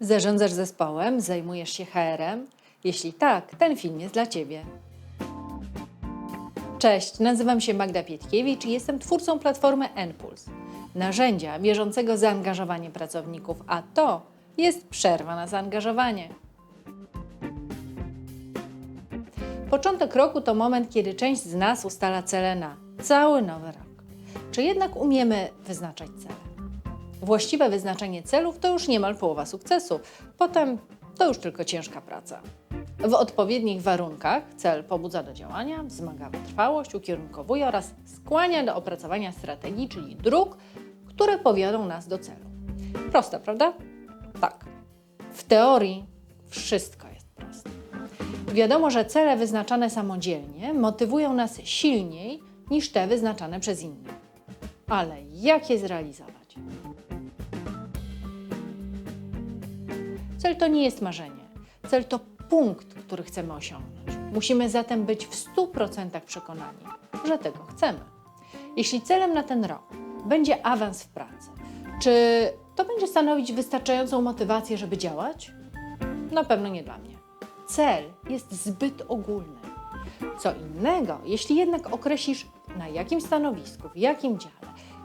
Zarządzasz zespołem? Zajmujesz się HR-em? Jeśli tak, ten film jest dla Ciebie. Cześć, nazywam się Magda Pietkiewicz i jestem twórcą platformy Enpuls, narzędzia mierzącego zaangażowanie pracowników, a to jest przerwa na zaangażowanie. Początek roku to moment, kiedy część z nas ustala cele na cały nowy rok. Czy jednak umiemy wyznaczać cele? Właściwe wyznaczenie celów to już niemal połowa sukcesu. Potem to już tylko ciężka praca. W odpowiednich warunkach cel pobudza do działania, wzmaga wytrwałość, ukierunkowuje oraz skłania do opracowania strategii, czyli dróg, które powiodą nas do celu. Proste, prawda? Tak. W teorii wszystko jest proste. Wiadomo, że cele wyznaczane samodzielnie motywują nas silniej niż te wyznaczane przez innych. Ale jak je zrealizować? Cel to nie jest marzenie. Cel to punkt, który chcemy osiągnąć. Musimy zatem być w 100% przekonani, że tego chcemy. Jeśli celem na ten rok będzie awans w pracy, czy to będzie stanowić wystarczającą motywację, żeby działać? Na pewno nie dla mnie. Cel jest zbyt ogólny. Co innego, jeśli jednak określisz, na jakim stanowisku, w jakim dziale,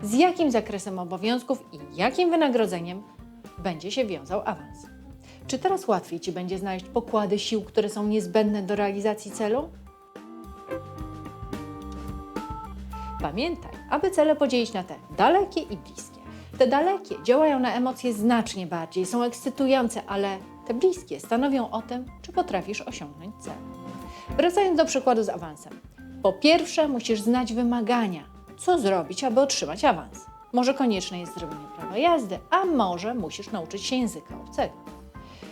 z jakim zakresem obowiązków i jakim wynagrodzeniem będzie się wiązał awans. Czy teraz łatwiej Ci będzie znaleźć pokłady sił, które są niezbędne do realizacji celu? Pamiętaj, aby cele podzielić na te dalekie i bliskie. Te dalekie działają na emocje znacznie bardziej, są ekscytujące, ale te bliskie stanowią o tym, czy potrafisz osiągnąć cel. Wracając do przykładu z awansem. Po pierwsze, musisz znać wymagania. Co zrobić, aby otrzymać awans? Może konieczne jest zrobienie prawa jazdy, a może musisz nauczyć się języka obcego.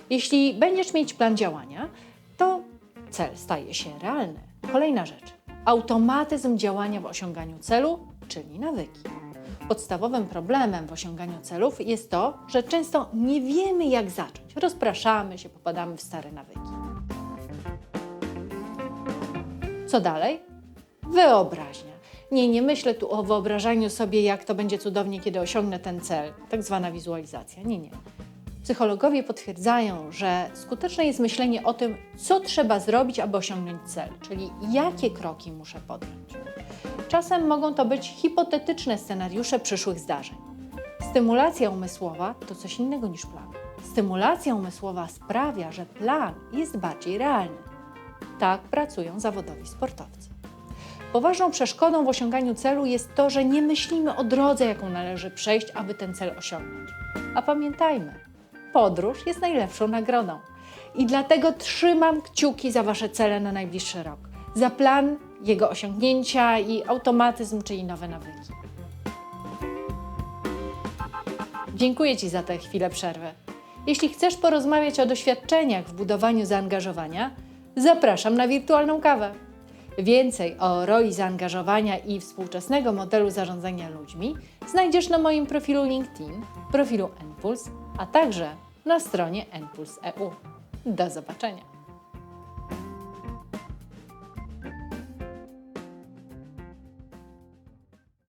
Jeśli będziesz mieć plan działania, to cel staje się realny. Kolejna rzecz. Automatyzm działania w osiąganiu celu, czyli nawyki. Podstawowym problemem w osiąganiu celów jest to, że często nie wiemy jak zacząć. Rozpraszamy się, popadamy w stare nawyki. Co dalej? Wyobraźnia. Nie, nie myślę tu o wyobrażaniu sobie, jak to będzie cudownie, kiedy osiągnę ten cel, tak zwana wizualizacja. Nie, nie. Psychologowie potwierdzają, że skuteczne jest myślenie o tym, co trzeba zrobić, aby osiągnąć cel, czyli jakie kroki muszę podjąć. Czasem mogą to być hipotetyczne scenariusze przyszłych zdarzeń. Stymulacja umysłowa to coś innego niż plan. Stymulacja umysłowa sprawia, że plan jest bardziej realny. Tak pracują zawodowi sportowcy. Poważną przeszkodą w osiąganiu celu jest to, że nie myślimy o drodze, jaką należy przejść, aby ten cel osiągnąć. A pamiętajmy, podróż jest najlepszą nagrodą. I dlatego trzymam kciuki za Wasze cele na najbliższy rok. Za plan, jego osiągnięcia i automatyzm, czyli nowe nawyki. Dziękuję Ci za tę chwilę przerwy. Jeśli chcesz porozmawiać o doświadczeniach w budowaniu zaangażowania, zapraszam na wirtualną kawę. Więcej o roli zaangażowania i współczesnego modelu zarządzania ludźmi znajdziesz na moim profilu LinkedIn, profilu Enpuls, a także na stronie Enpuls.eu. Do zobaczenia.